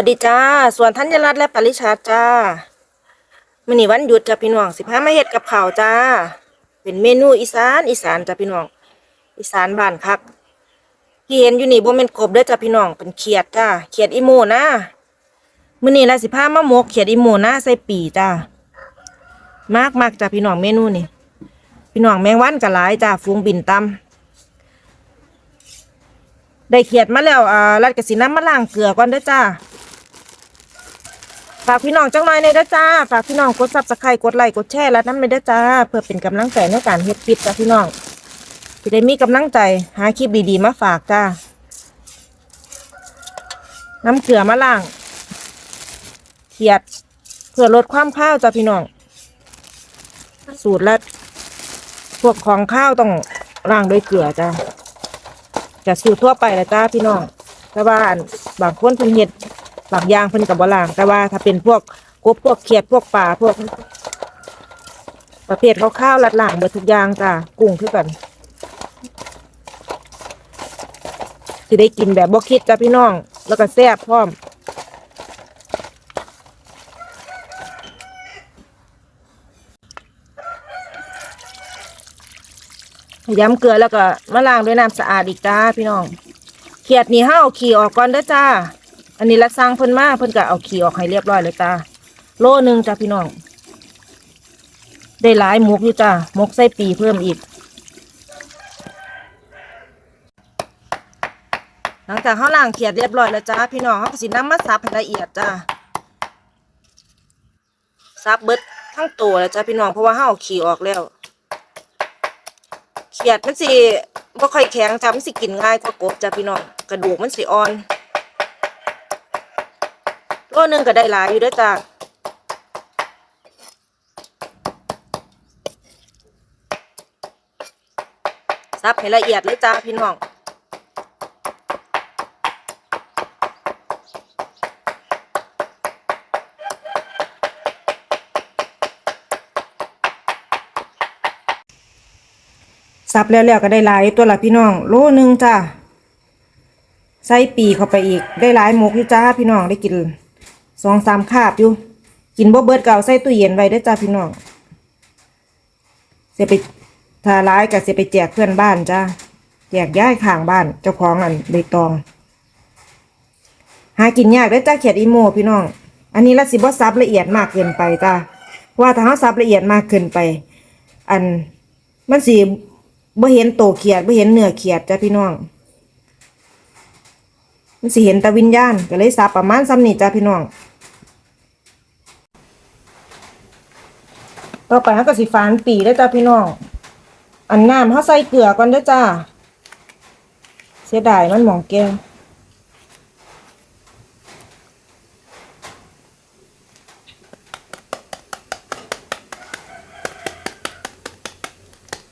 วัสดีจ้า ส่วนธัญรัตน์และปริชาจ้ามื้อนี้วันหยุดจ้าพี่น้องสิพามาเฮ็ดกับข้าวจ้า เป็นเมนูอีสานอีสานจ้าพี่น้อง อีสานบ้านคักที่เห็นอยู่นี่บ่แม่นกบเด้อจ้าพี่น้องเป็นเขียดจ้าเขียดอีโมนะมื้อนี้ล่ะสิพามาหมกเขียดอีโมนะใส่ปีจ้ามากมากจ้าพี่น้องเมนูนี่พี่น้องแมงวันก็หลายจ้าฟูงบินตำได้เขียดมาแล้วอ่ารัดกสิน้ำมาล้างเกลือก่อนเด้อจ้า ฝากพี่น้องจังหน่อยในเด้อจ้า ฝากพี่น้องกดซับสไครต์กดไลค์กดแชร์และน้ำในด้จ้า เพื่อเป็นกำลังใจในการเฮ็ดคลิปจ้าพี่น้องจะได้มีกำลังใจหาคลิปดีๆมาฝากจ้า น้ำเกลือมาล้างเขียด เพื่อลดความข้าวจ้าพี่น้อง สูตรและพวกของข้าวต้องล้างด้วยเกลือจ้าจะสูตรทั่วไปแหละจ้าพี่น้องแต่ว่านบางคนเพิ่นเฮ็ด บางอย่างเพิ่นกับ่ล่าง แต่ว่าถ้าเป็นพวกกบพวกเขียดพวกปลาพวก ประเภทข้าวๆลัดล่างเบิดทุกอย่างจ้ากุ้งคือกันสิได้กินแบบบ่คิดจ้าพี่น้อง แล้วก็แซ่บพร้อมย้ำเกลือแล้วก็มาล้างด้วยน้ำสะอาดอีกจ้าพี่น้องเขียดนี่ห้าเอาขี้ออกก่อนเด้อจ้า อันนี้ละสร้างเพิ่นมาเพิ่นก็เอาขี้ออกให้เรียบร้อยเลยจ้าโลหนึ่งจ้าพี่น้อง ได้หลายหมกอยู่จ้าหมกใส่ปีเพิ่มอีก หลังจากเขาล้างเขียดเรียบร้อยแล้วจ้าพี่น้องเขาสิน้ำมาสับให้ละเอียดจ้าสับเบิดทั้งตัวแล้วจ้าพี่น้องเพราะว่าเขาเอาขี้ออกแล้ว เขียดมันสิบ่ค่อยแข็งจ้ะมันสิกินง่ายกว่ากบจ้ะพี่น้องกระดูกมันสิอ่อน โลนึงก็ได้หลายอยู่ด้วยจ้ะซับให้ละเอียดเลยจ้าพี่น้องซับแล้วแล้วก็ได้หลายตัวละพี่น้องโลนึงจ้าใส่ปีเข้าไปอีกได้หลายหมกอยู่จ้าพี่น้องได้กิน สองสามคาบอยู่ กินบ่เบิดเก่าใส่ตู้เย็นไว้ด้อจ้าพี่น้องเสียไปถ้าร้ายก็เสียไปแจกเพื่อนบ้านจ้าแจกย้ายข้างบ้านเจ้าของอันใบตอง หากินยากด้อจ้าเขียดอีโมพี่น้อง อันนี้ละสิบ่ซับละเอียดมากเกินไปจ้าว่าถ้าเฮาซับละเอียดมากเกินไป อันมันสิบ่เห็นโตเขียดบ่เห็นเนื้อเขียดจ้าพี่น้อง มันสิเห็นต่วิญญาณก็เลยซับประมาณซ้ำนี่จ้าพี่น้อง ต่อไปเขาก็สิฟานปีแล้จ้าพี่น้อง อันน้ำเขาใส่เกลือก่อนเด้จ้า เสียดายมันหมองแก้ว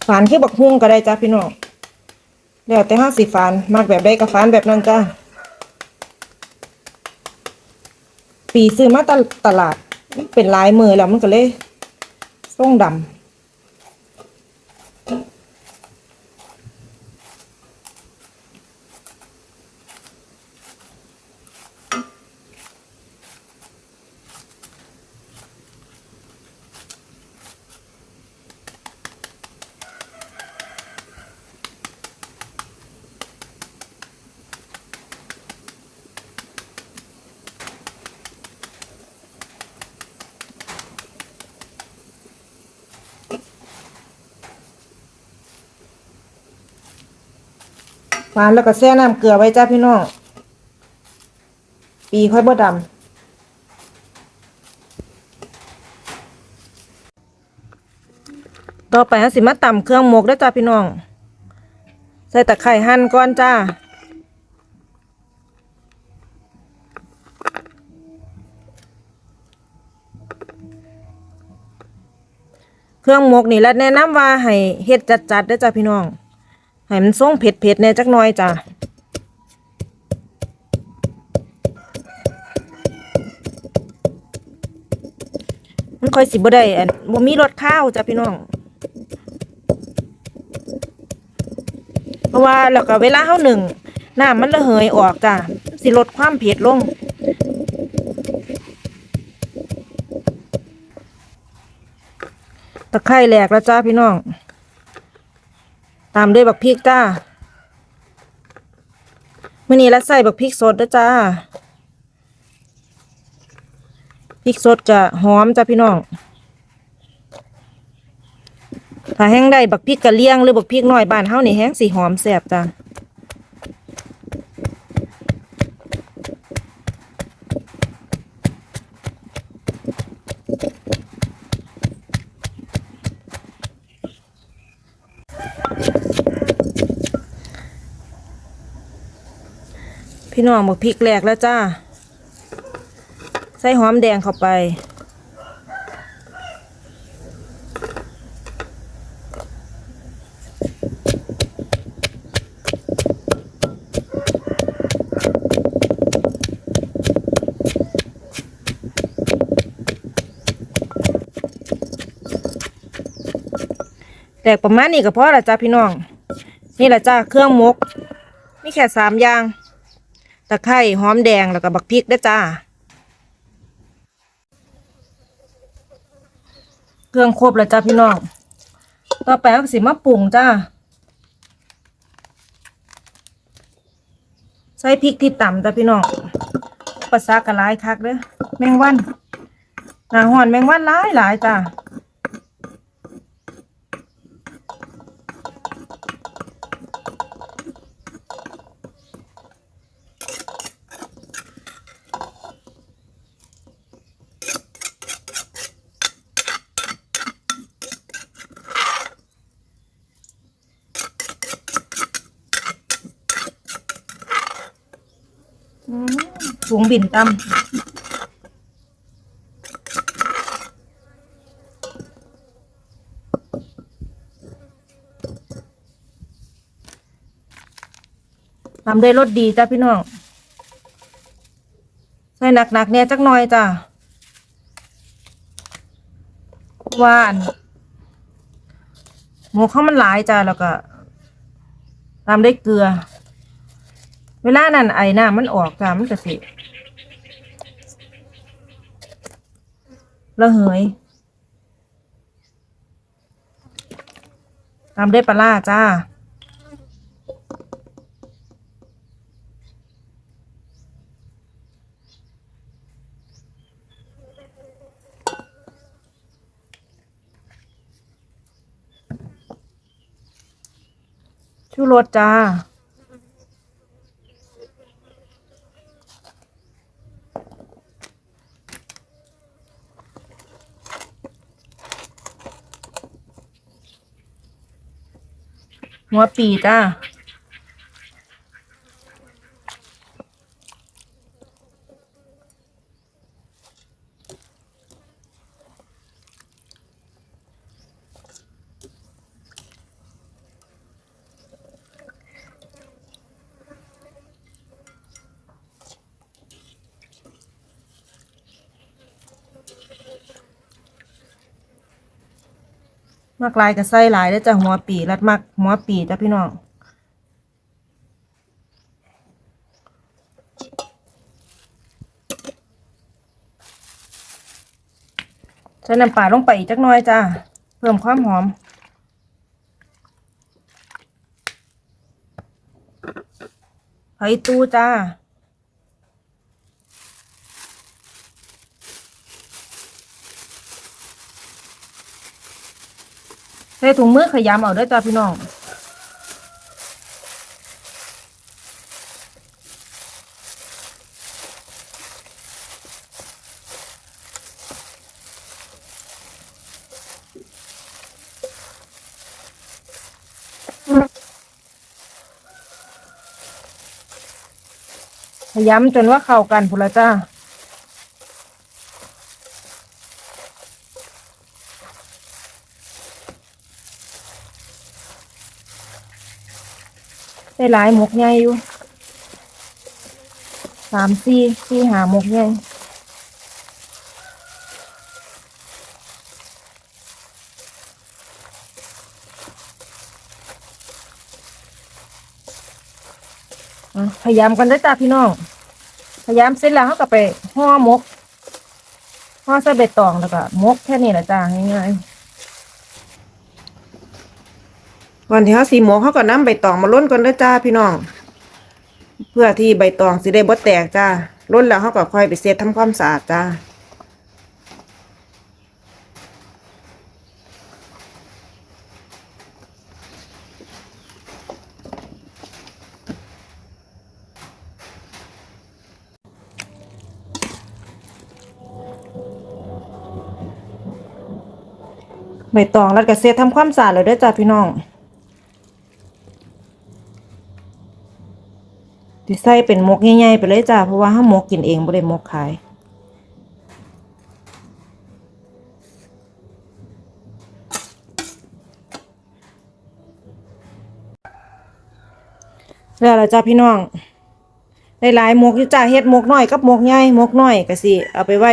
ฟานคือบักฮุ่งก็ได้จ้าพี่น้องแล้วแต่ห้าสิฟานมากแบบใดก็ฟานแบบนั้นจ้าปีซื้อมาตลาด เป็นลายมือแล้วมันก็เลย ส่งดำ ฟานแล้วก็แช่น้ำเกลือไว้จ้าพี่น้อง ปีค่อยบ่ดำ ต่อไปเราสิมาตำเครื่องหมกได้จ้าพี่น้อง ใส่ตะไคร้หั่นก่อนจ้าเครื่องหมกนี่แล้วแนะนำว่าให้เฮ็ดจัดๆได้อจ้าพี่น้อง ให้มันส่งเผ็ดเผ็ดแน่จักหน่อยจ้ะมันค่อยสิบ่ได้อันบ่มีรสข้าวจ้ะพี่น้อง เพราะว่าแล้วก็เวลาเท่าหนึ่งน้ำมันระเหยออกจ้ะสิลดความเผ็ดลงตะไคร้แหลกแล้วจ้าพี่น้อง ตามด้วยบักพริกจ้ามื่อนี้ละใส่บักพริกสดนะจ้าพริกสดจะหอมจ้าพี่น้องถ้าแห้งได้บักพริกกะเลี้ยงหรือบักพริกน้อยบ้านเฮานี่แห้งสีหอมแสบจ้า พี่น้องบักพริกแหลกแล้วจ้า ใส่หอมแดงเข้าไปแตกประมาณนี้ก็พอละจ้าพี่น้อง นี่แหละจ้าเครื่องหมก มีแค่สามอย่าง ตะไคร้หอมแดงแล้วก็บักพริกได้จ้า เครื่องครบแล้วจ้าพี่น้อง ต่อไปก็สิมาปรุงจ้า ใส่พริกที่ต่ำจ้าพี่น้องภาษากระลายคักเด้อแมงวันหนาห่อนแมงวันหลายหลายจ้า อื มถุงบินตำทำได้รสดีจ้าพี่น้องใส่หนักๆเนี่ยจักหน่อยจ้าหวานหมูข้าวมันหลายจ้าแล้วก็ตามด้เกลือ เวลานั้นไอ้น้ำมันออกจ้ามันจะสิ ระเหยตามด้วยปลาร้าจ้า ชูรสจ้า หัวปีจ้า มากลายกับไส้ลายแล้จ้ะหัวปีรัดมักหัวปีจ้ะพี่น้องใส่น้ำปลาลงไปอีกจักหน่อยจ้าเพิ่มความหอม ไผ่ตูจ้า ส่ถุงมือขยำเอาด้อจ้าพี่น้องขยำจนว่าเข้ากันพุละจ้า ได้หลายหมกใหญ่อยู่สามสี่สี่หาหมกใหญ่พยายามกันได้จ้าพี่น้อง พยายามเสร็จแล้วเขาก็ไปห่อมกห่อใส่ใบตองแล้วก็มกแค่นี้แหละจ้าง่ายๆ ก่อนที่เฮาสีหมกเฮาก็นำใบตองมาล้นก่อนเด้อจ้าพี่น้อง เพื่อที่ใบตองสิได้บ่แตกจ้าล้นแล้วเฮาก็ค่อยไปเช็ดทำความสะอาดจ้าใบตองรัดกับเซตทำความสะอาดเลยด้อจ้าพี่น้อง ดิใส่เป็นมกใหญ่ๆไปเลยจ้าเพราะว่าห้ามกกินเองบ่ได้มกขายแล้วล่ะจ้าพี่น้องได้หลายมกอยู่จ้าเฮ็ดมกน้อยกับมกใหญ่มกน้อยก็สิเอาไปไว้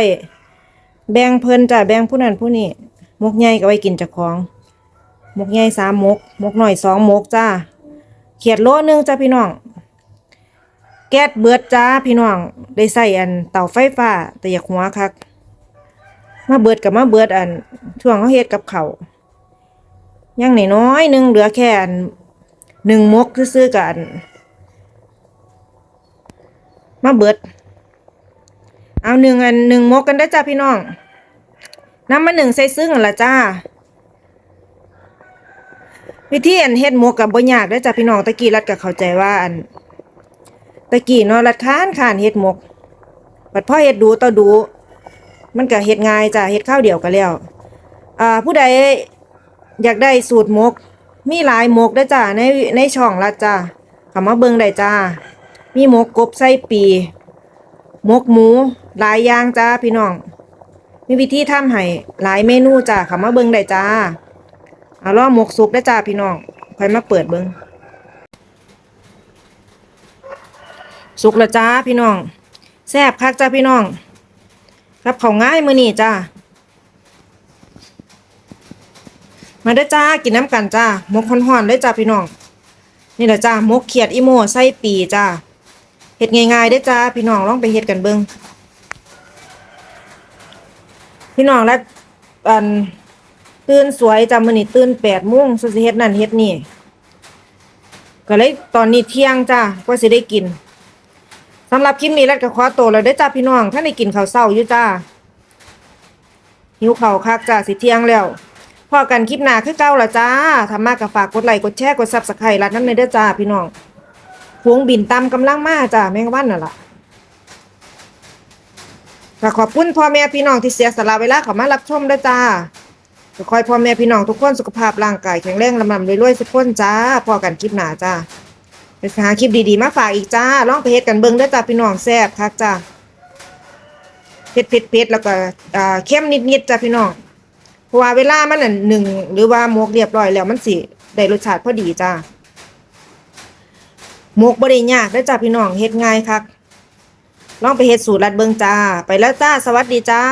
แบ่งเพิ่นจ้าแบ่งผู้นั้นผู้นี้มกใหญ่ก็ไว้กินจากของมกใหญ่สามมกมกน้อยสองมกจ้าเขียดโลนึงจ้าพี่น้อง แก๊สเบิดจ้าพี่น้อง ได้ใส่อันเตาไฟฟ้าแต่อยากหัวคัก มาเบิดกับมาเบิดอันช่วงเขาเฮ็ดกับเขาวยังน้อยหนึงเหลือแค่อันหนึ่งมกซื้อกัน มาเบิด เอาหนึ่งอันหนึ่งมกกันได้จ้าพี่น้องน้ำมาหนึ่งใส่ซึ่งละจ้า วิธีอันเฮ็ดมกกับบ่ยากได้จ้าพี่น้องตะกี้รัดก็เข้าใจว่าอัน ตะกี้เนาะรัดค้านค้านเฮ็ดหมกบัดพ่อเฮ็ดดูต่อดู มันก็เฮ็ดง่ายจ้าเฮ็ดข้าวเดียวก็แล้วอ่าผู้ใดอยากได้สูตรหมก มีหลายหมกได้จ้าในในช่องละจ้าเข้ามาเบิ่งได้จ้า มีหมกกบไส้ปีหมกหมูหลายอย่างจ้าพี่น้อง มีวิธีทำให้หลายเมนูจ้าขามาเบิ่งได้จ้าเอาล่อหมกสุกได้จ้าพี่น้องค่อยมาเปิดเบิ่ง สุกแล้วจ้าพี่น้อง แซ่บคักจ้าพี่น้องรับเขาง่ายมือนี้จ้ามาเด้จ้ากินน้ำกันจ้ามกฮ้อนๆเด้จ้าพี่น้อง นี่แหละจ้ามกเขียดอีโมไส้ปีจ้าเฮ็ดง่ายๆได้จ้าพี่น้องลองไปเฮ็ดกันเบิ่งพี่น้องและอันตื่นสวยจ้ามือนี้ตื่น8:00นสิสิเฮ็ดนั่นเฮ็ดนี่ก็เลยตอนนี้เที่ยงจ้ากว่าสิได้กิน สำหรับคลิปนี้แล้วก็ขอตัวแล้วเด้จ้าพี่น้องถ้าได้กินข้าวเช้าอยู่จ้าหิวข้าวคักจ้าสิเที่ยงแล้วพอกันคลิปหน้าคือเก่าละจ้าถ้ามากก็ฝากกดไลค์กดแชร์กด Subscribe รัดนำเด้อจ้าพี่น้องพวงบินตามกำลังมาจ้าแมงวันน่ะล่ะก็ขอบคุณพ่อแม่พี่น้องที่เสียสละเวลาเข้ามารับชมด้วยจ้าก็คอยพ่อแม่พี่น้องทุกคนสุขภาพร่างกายแข็งแรงลำลำรวยๆทุกคนจ้าพอกันคลิปหน้าจ้า ไปหาคลิปดีๆ มาฝากอีกจ้าลองไปเฮ็ดกันเบิ่งเด้จ้าพี่น้องแซ่บคักจ้าเผ็ดเผ็ดเผ็ดแล้วก็อ่าเข้มนิดๆจ้าพี่น้องเพราะว่าเวลามันน่ะหนึ่งหรือว่าหมกเรียบร้อยแล้วมันสิได้รสชาติพอดีจ้าหมกบ่ได้ยากเด้จ้าพี่น้องเฮ็ดง่ายคักลองไปเฮ็ดสูตรลัดเบิงจ้า ไปแล้วจ้า สวัสดีจ้า